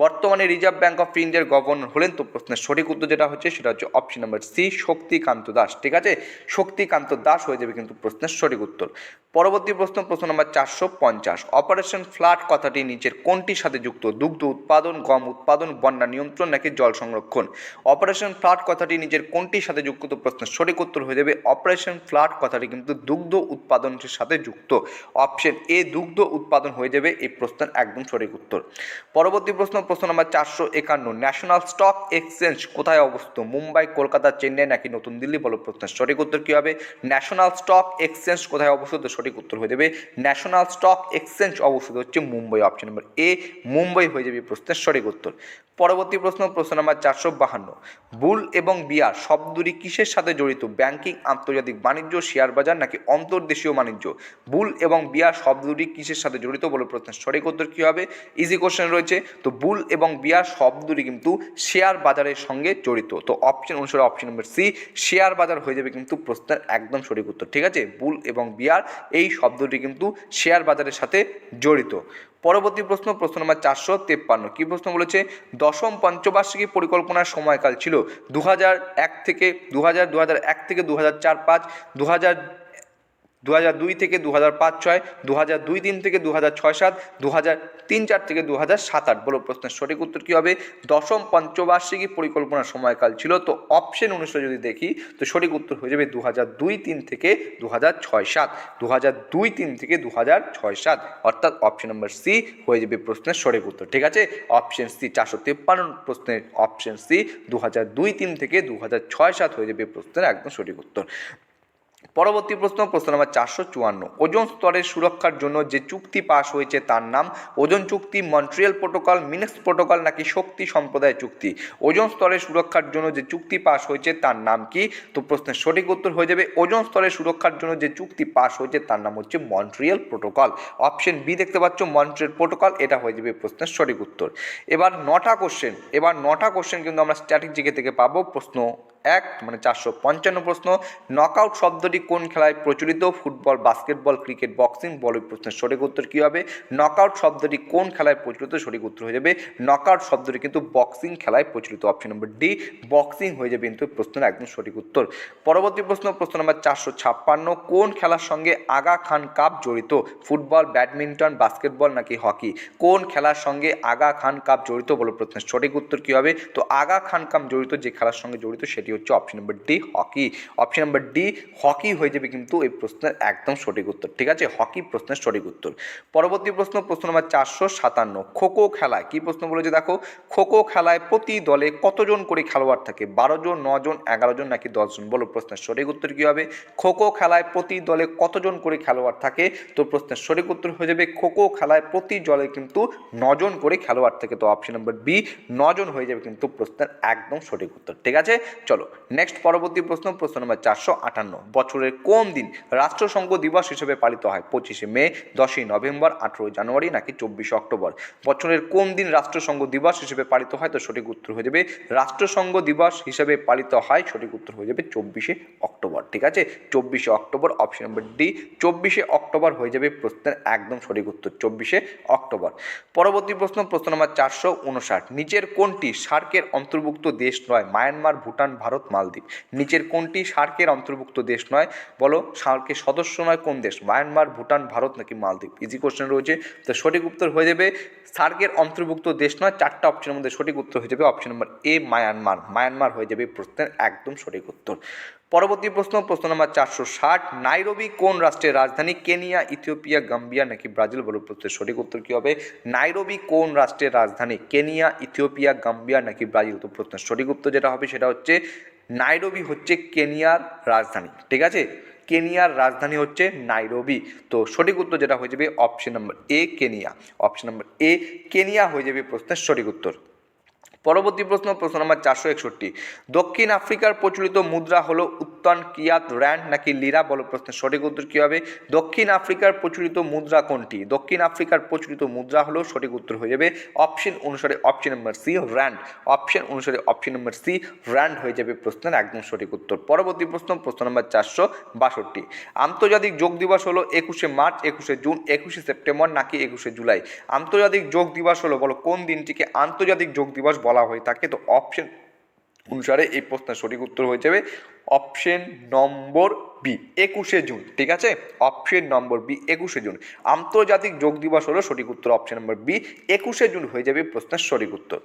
বর্তমানে রিজার্ভ ব্যাঙ্ক অফ ইন্ডিয়ার গভর্নর হলেন তো প্রশ্নের সঠিক উত্তর যেটা হচ্ছে সেটা হচ্ছে option number C Shaktikanta Das ঠিক আছে? শক্তিকান্ত দাস হয়ে যাবে কিন্তু প্রশ্নের সঠিক উত্তর। পরবর্তী প্রশ্ন প্রশ্ন নম্বর চারশো পঞ্চাশ। অপারেশন ফ্লাড কথাটি নিচের কোনটির সাথে যুক্ত? দুগ্ধ উৎপাদন, গম উৎপাদন, বন্যা নিয়ন্ত্রণ নাকি জল সংরক্ষণ? অপারেশন ফ্লাড কথাটি নিচের কোনটির সাথে যুক্ত? তো প্রশ্নের সঠিক উত্তর হয়ে যাবে অপারেশন ফ্লাড কথাটি কিন্তু দুগ্ধ উৎপাদনের সাথে যুক্ত। অপশন এ দুগ্ধ উৎপাদন হয়ে যাবে, এই প্রশ্নের একদম সঠিক উত্তর। পরবর্তী প্রশ্ন প্রশ্ন নম্বর চারশো একান্ন। ন্যাশনাল স্টক এক্সচেঞ্জ কোথায় অবস্থিত? মুম্বাই, কলকাতা, চেন্নাই নাকি নতুন দিল্লি? বলো, প্রশ্নের সঠিক উত্তর কী হবে? ন্যাশনাল স্টক এক্সচেঞ্জ কোথায় অবস্থিত? সঠিক উত্তর হয়ে যাবে ন্যাশনাল স্টক এক্সচেঞ্জ অবস্থিত হচ্ছে Mumbai. Option number A Mumbai হয়ে যাবে প্রশ্নের সঠিক উত্তর। পরবর্তী প্রশ্ন প্রশ্ন নম্বর চারশো বাহান্ন। বুল এবং বিয়ার শব্দটি কিসের সাথে জড়িত? ব্যাংকিং, আন্তর্জাতিক বাণিজ্য, শেয়ার বাজার নাকি অন্তর্দেশীয় বাণিজ্য? বুল এবং বিয়ার শব্দটি কিসের সাথে জড়িত বলে প্রশ্নের সঠিক উত্তর কী হবে? ইজি কোশ্চেন রয়েছে। তো বুল এবং বিয়ার শব্দটি কিন্তু শেয়ার বাজারের সঙ্গে জড়িত। তো অপশন অনুসারে অপশন নম্বর সি শেয়ার বাজার হয়ে যাবে কিন্তু প্রশ্নের একদম সঠিক উত্তর। ঠিক আছে? বুল এবং বিয়ার এই শব্দটি কিন্তু শেয়ার বাজারের সাথে জড়িত। পরবর্তী প্রশ্ন প্রশ্ন নম্বর চারশো তেপ্পান্ন। কী প্রশ্ন বলেছে? দশম পঞ্চবার্ষিকী পরিকল্পনার সময়কাল ছিল দু হাজার এক থেকে দু হাজার দু এক থেকে দু হাজার চার পাঁচ দু হাজার দু হাজার দুই থেকে দু হাজার পাঁচ ছয় দু হাজার দুই তিন থেকে দু হাজার ছয় সাত দু হাজার তিন চার থেকে দু হাজার সাত আট বলো প্রশ্নের সঠিক উত্তর কী হবে? দশম পঞ্চবার্ষিকী পরিকল্পনার সময়কাল ছিল, তো অপশন অনুসারে যদি দেখি, তো সঠিক উত্তর হয়ে যাবে দু হাজার দুই তিন থেকে দু হাজার ছয় সাত দু হাজার দুই তিন থেকে দু হাজার ছয় সাত, অর্থাৎ অপশন নম্বর সি হয়ে যাবে প্রশ্নের সঠিক উত্তর, ঠিক আছে? অপশন সি চারশো তেপ্পান্ন প্রশ্নের অপশন সি দু হাজার দুই তিন থেকে দু হাজার ছয় সাত হয়ে যাবে প্রশ্নের একদম সঠিক উত্তর। পরবর্তী প্রশ্ন প্রশ্ন নম্বর চারশো চুয়ান্ন। ওজন স্তরের সুরক্ষার জন্য যে চুক্তি পাশ হয়েছে তার নাম ওজন চুক্তি মন্ট্রিয়াল প্রোটোকল, মিনেক্স প্রোটোকল নাকি শক্তি সম্প্রদায় চুক্তি? ওজন স্তরের সুরক্ষার জন্য যে চুক্তি পাশ হয়েছে তার নাম কি? তো প্রশ্নের সঠিক উত্তর হয়ে যাবে ওজন স্তরের সুরক্ষার জন্য যে চুক্তি পাশ হয়েছে তার নাম হচ্ছে মন্ট্রিয়াল প্রোটোকল। অপশন বি দেখতে পাচ্ছ, মন্ট্রিয়াল প্রোটোকল, এটা হয়ে যাবে প্রশ্নের সঠিক উত্তর। এবার নটা কোশ্চেন এবার নটা কোশ্চেন কিন্তু আমরা স্ট্র্যাটেজিকে থেকে পাবো। প্রশ্ন এক মানে চারশো পঞ্চান্ন প্রশ্ন নকআউট শব্দটি কোন খেলায় প্রচলিত? ফুটবল বাস্কেটবল ক্রিকেট বক্সিং বল প্রশ্নের সঠিক উত্তর কী হবে? নকআউট শব্দটি কোন খেলায় প্রচলিত? সঠিক উত্তর হয়ে যাবে নকআউট শব্দটি কিন্তু বক্সিং খেলায় প্রচলিত। অপশন নম্বর ডি বক্সিং হয়ে যাবে কিন্তু প্রশ্নের একদম সঠিক উত্তর। পরবর্তী প্রশ্ন প্রশ্ন নম্বর চারশো ছাপ্পান্ন, কোন খেলার সঙ্গে আগা খান কাপ জড়িত? ফুটবল ব্যাডমিন্টন বাস্কেটবল নাকি হকি কোন খেলার সঙ্গে আগা খান কাপ জড়িত বলে প্রশ্নের সঠিক উত্তর কী হবে? তো আগা খান কাপ জড়িত, যে খেলার সঙ্গে জড়িত সেটি হচ্ছে? Option number D hockey option number D hockey হয়ে যাবে কিন্তু এই প্রশ্নের একদম সঠিক উত্তর, ঠিক আছে? হকি প্রশ্নের সঠিক উত্তর। পরবর্তী প্রশ্ন প্রশ্ন নম্বর চারশো সাতান্ন। খোখো খেলায় কি প্রশ্ন বলেছে দেখো? খোখো খেলায় প্রতি দলে কতজন করে খেলোয়াড় থাকে? বারো জন নজন এগারো জন নাকি দশজন বলো প্রশ্নের সঠিক উত্তর কী হবে? খোখো খেলায় প্রতি দলে কতজন করে খেলোয়াড় থাকে? তো প্রশ্নের সঠিক উত্তর হয়ে যাবে খোখো খেলায় প্রতি দলে কিন্তু নজন করে খেলোয়াড় থাকে। তো অপশন নম্বর বি নজন হয়ে যাবে কিন্তু প্রশ্নের একদম সঠিক উত্তর, ঠিক আছে? চলো নেক্সট পরবর্তী প্রশ্ন প্রশ্ন নম্বর চারশো আটান্ন। বছরের কোন দিন রাষ্ট্রসংঘ দিবস হিসেবে পালিত হয়? পঁচিশে মে, দশই নভেম্বর, আঠেরোই জানুয়ারি নাকি চব্বিশে অক্টোবর? বছরের কোন দিন রাষ্ট্রসংঘ দিবস হিসেবে পালিত হয়? তো সঠিক উত্তর হয়ে যাবে, রাষ্ট্রসংঘ দিবস হিসেবে পালিত হয়, সঠিক উত্তর হয়ে যাবে চব্বিশে অক্টোবর, ঠিক আছে? চব্বিশে অক্টোবর অপশন নম্বর ডি চব্বিশে অক্টোবর হয়ে যাবে প্রশ্নের একদম সঠিক উত্তর, চব্বিশে অক্টোবর। পরবর্তী প্রশ্ন প্রশ্ন নম্বর চারশো উনষাট। নিচের কোনটি সার্কের অন্তর্ভুক্ত দেশ নয়? মায়ানমার, ভুটান, ভারত মালদ্বীপ। নিচের কোনটি সার্কের অন্তর্ভুক্ত দেশ নয়? বলো, সার্কের সদস্য নয় কোন দেশ? মায়ানমার, ভুটান, ভারত নাকি মালদ্বীপ? ইজি কোশ্চেন রয়েছে। তো সঠিক উত্তর হয়ে যাবে, সার্কের অন্তর্ভুক্ত দেশ নয়, চারটা অপশনের মধ্যে সঠিক উত্তর হয়ে যাবে option number A Myanmar. Myanmar হয়ে যাবে প্রশ্নের একদম সঠিক উত্তর। পরবর্তী প্রশ্ন প্রশ্ন নম্বর চারশো ষাট। নাইরোবি কোন রাষ্ট্রের রাজধানী কেনিয়া, ইথিওপিয়া, গাম্বিয়া নাকি ব্রাজিল? বলে প্রশ্নের সঠিক উত্তর কী হবে? নাইরোবি কোন রাষ্ট্রের রাজধানী কেনিয়া, ইথিওপিয়া, গাম্বিয়া নাকি ব্রাজিল? তো প্রশ্নের সঠিক উত্তর যেটা হবে সেটা হচ্ছে, নাইরোবি হচ্ছে কেনিয়ার রাজধানী। ঠিক আছে? কেনিয়ার রাজধানী হচ্ছে নাইরোবি। তো সঠিক উত্তর যেটা হয়ে যাবে, option number A Kenya. Option number A Kenya হয়ে যাবে প্রশ্নের সঠিক উত্তর। পরবর্তী প্রশ্ন প্রশ্ন নম্বর চারশো একষট্টি। দক্ষিণ আফ্রিকার প্রচলিত মুদ্রা হলো উত্তন কিয়াত র্যান্ড নাকি লিরা? বলো প্রশ্নের সঠিক উত্তর কী হবে? দক্ষিণ আফ্রিকার প্রচলিত মুদ্রা কোনটি? দক্ষিণ আফ্রিকার প্রচলিত মুদ্রা হলো সঠিক উত্তর হয়ে যাবে অপশন অনুসারে option number C, rand. Option অনুসারে অপশন নম্বর সি, র্যান্ড হয়ে যাবে প্রশ্নের একদম সঠিক উত্তর। পরবর্তী প্রশ্ন প্রশ্ন নম্বর চারশো বাষট্টি। আন্তর্জাতিক যোগ দিবস হলো একুশে মার্চ, একুশে জুন, একুশে সেপ্টেম্বর নাকি একুশে জুলাই? আন্তর্জাতিক যোগ দিবস হলো, বলো কোন দিনটিকে আন্তর্জাতিক যোগ দিবস বলা হয়ে থাকে। তো অপশন অনুসারে এই প্রশ্নের সঠিক উত্তর হয়ে যাবে অপশন নম্বর বি একুশে জুন, ঠিক আছে? অপশন নম্বর বি একুশে জুন। আন্তর্জাতিক যোগ দিবস হলো সঠিক উত্তর অপশন নম্বর বি একুশে জুন হয়ে যাবে প্রশ্নের সঠিক উত্তর।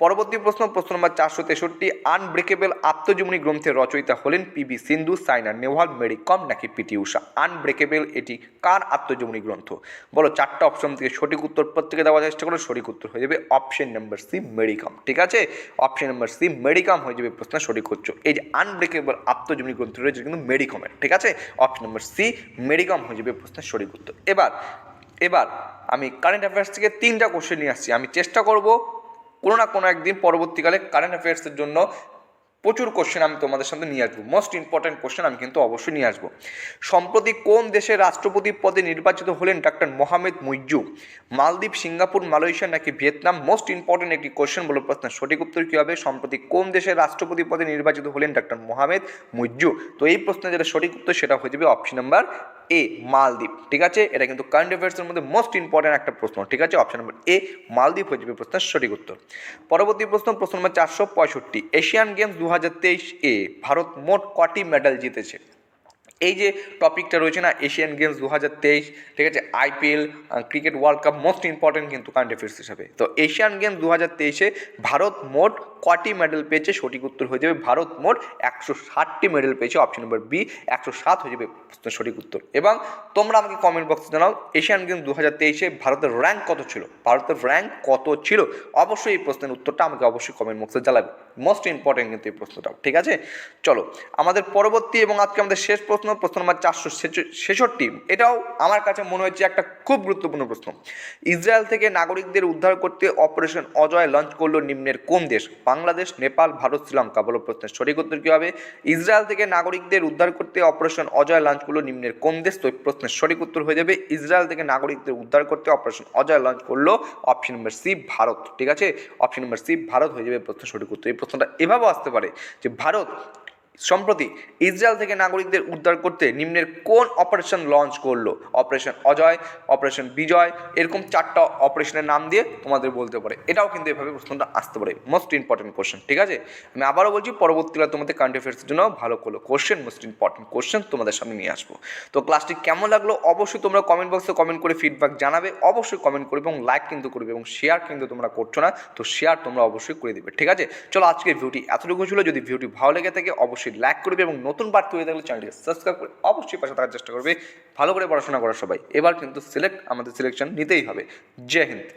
পরবর্তী প্রশ্ন প্রশ্ন নম্বর চারশো তেষট্টি আনব্রেকেবল আত্মজীবনী গ্রন্থের রচয়িতা হলেন পিবি সিন্ধু সাইনা নেওয়াল মেরি কম নাকি পিটি উষা আনব্রেকেবল এটি কার আত্মজীবনী গ্রন্থ? বলো, চারটা অপশন থেকে সঠিক উত্তর প্রত্যেকে দেওয়ার চেষ্টা করো, সঠিক উত্তর হয়ে যাবে অপশন নাম্বার সি মেডিকাম ঠিক আছে? অপশন নাম্বার সি মেডিকাম হয়ে যাবে প্রশ্ন সঠিক উত্তর। এই যে আনব্রেকেবল আত্মজীবনী গ্রন্থ রয়েছে কিন্তু মেডিকমের ঠিক আছে? অপশন নাম্বার সি মেডিকাম হয়ে যাবে প্রশ্নের সঠিক উত্তর। এবার এবার আমি কারেন্ট অ্যাফেয়ার্স থেকে তিনটা কোশ্চেন নিয়ে আসছি। আমি চেষ্টা করব কোনো না কোনো একদিন পরবর্তীকালে কারেন্ট অ্যাফেয়ার্সের জন্য প্রচুর কোশ্চেন আমি তোমাদের সামনে নিয়ে আসব। মোস্ট ইম্পর্ট্যান্ট কোশ্চেন আমি কিন্তু অবশ্যই নিয়ে আসব। সম্প্রতি কোন দেশের রাষ্ট্রপতি পদে নির্বাচিত হলেন doctor Mohamed Muizzu? Maldives, Singapore, Malaysia নাকি ভিয়েতনাম? মোস্ট ইম্পর্ট্যান্ট একটি কোশ্চেন বলে প্রশ্ন সঠিক উত্তর কী হবে? সম্প্রতি কোন দেশের রাষ্ট্রপতি পদে নির্বাচিত হলেন ডাক্তার মোহাম্মদ মুইজু? তো এই প্রশ্নের যেটা সঠিক উত্তর সেটা হয়ে যাবে অপশন নাম্বার এ মালদ্বীপ ঠিক আছে? এটা কিন্তু কারেন্ট অ্যাফেয়ার্সের মধ্যে মোস্ট ইম্পর্টেন্ট একটা প্রশ্ন, ঠিক আছে? অপশন নম্বর এ মালদ্বীপ হয়ে যাবে প্রশ্নের সঠিক উত্তর। পরবর্তী প্রশ্ন প্রশ্ন নম্বর চারশো পঁয়ষট্টি। এশিয়ান গেমস দু হাজার তেইশ এ ভারত মোট কটি মেডেল জিতেছে? এই যে টপিকটা রয়েছে না এশিয়ান গেমস দু হাজার তেইশ, ঠিক আছে IPL cricket world cup most important কিন্তু কারেন্ট অ্যাফেয়ার্স হিসাবে। তো এশিয়ান গেমস দু হাজার তেইশে ভারত মোট কটি মেডেল পেয়েছে সঠিক উত্তর হয়ে যাবে ভারত মোট একশো ষাটটি মেডেল পেয়েছে অপশন নম্বর বি একশো সাত হয়ে যাবে সঠিক উত্তর। এবং তোমরা আমাকে কমেন্ট বক্সে জানাও এশিয়ান গেমস দু হাজার তেইশে ভারতের র্যাঙ্ক কত ছিল? ভারতের র্যাঙ্ক কত ছিল? অবশ্যই এই প্রশ্নের উত্তরটা আমাকে অবশ্যই কমেন্ট বক্সে জানাবে। মোস্ট ইম্পর্টেন্ট কিন্তু এই প্রশ্নটাও, ঠিক আছে? চলো, আমাদের পরবর্তী এবং আজকে আমাদের শেষ প্রশ্ন প্রশ্ন নম্বর চারশো ছেষট্টি। এটাও আমার কাছে মনে হয়েছে একটা খুব গুরুত্বপূর্ণ প্রশ্ন। ইসরায়েল থেকে নাগরিকদের উদ্ধার করতে অপারেশন অজয় লঞ্চ করল নিম্নের কোন দেশ? বাংলাদেশ, নেপাল, ভারত, শ্রীলঙ্কা। বলো প্রশ্নের সঠিক উত্তর কী হবে? ইসরায়েল থেকে নাগরিকদের উদ্ধার করতে অপারেশন অজয় লঞ্চ করল নিম্নের কোন দেশ? তো প্রশ্নের সঠিক উত্তর হয়ে যাবে, ইসরায়েল থেকে নাগরিকদের উদ্ধার করতে অপারেশন অজয় লঞ্চ করল অপশন নম্বর সি, ভারত। ঠিক আছে? অপশন নম্বর সি, ভারত হয়ে যাবে প্রশ্নের সঠিক উত্তর। এই প্রশ্নটা এভাবেও আসতে পারে যে ভারত সম্প্রতি ইসরায়েল থেকে নাগরিকদের উদ্ধার করতে নিম্নের কোন অপারেশন লঞ্চ করল? অপারেশন অজয় অপারেশন বিজয়, এরকম চারটা অপারেশনের নাম দিয়ে তোমাদের বলতে পারে। এটাও কিন্তু এভাবে প্রশ্নটা আসতে পারে। মোস্ট ইম্পর্টেন্ট কোশ্চেন ঠিক আছে? আমি আবারও বলছি, পরবর্তীকালে তোমাদের কারেন্ট অ্যাফেয়ার্সের জন্য ভালো করল কোশ্চেন মোস্ট ইম্পর্টেন্ট কোশ্চেন তোমাদের সামনে নিয়ে আসব। তো ক্লাসটি কেমন লাগল? অবশ্যই তোমরা কমেন্ট বক্সে কমেন্ট করে ফিডব্যাক জানাবে। অবশ্যই কমেন্ট করবে এবং লাইক কিন্তু করবে এবং শেয়ার কিন্তু তোমরা করছ না। তো শেয়ার তোমরা অবশ্যই করে দেবে, ঠিক আছে? চলো আজকের ভিডিওটি এতটুকু ছিল। যদি ভিডিওটি ভালো লেগে থাকে অবশ্যই লাইক করবে এবং নতুন বার্তা হয়ে থাকলে চ্যানেলটিকে সাবস্ক্রাইব করে অবশ্যই পাশে থাকার চেষ্টা করবে। ভালো করে পড়াশোনা করা সবাই। এবার কিন্তু সিলেক্ট আমাদের সিলেকশন নিতেই হবে। জয় হিন্দ।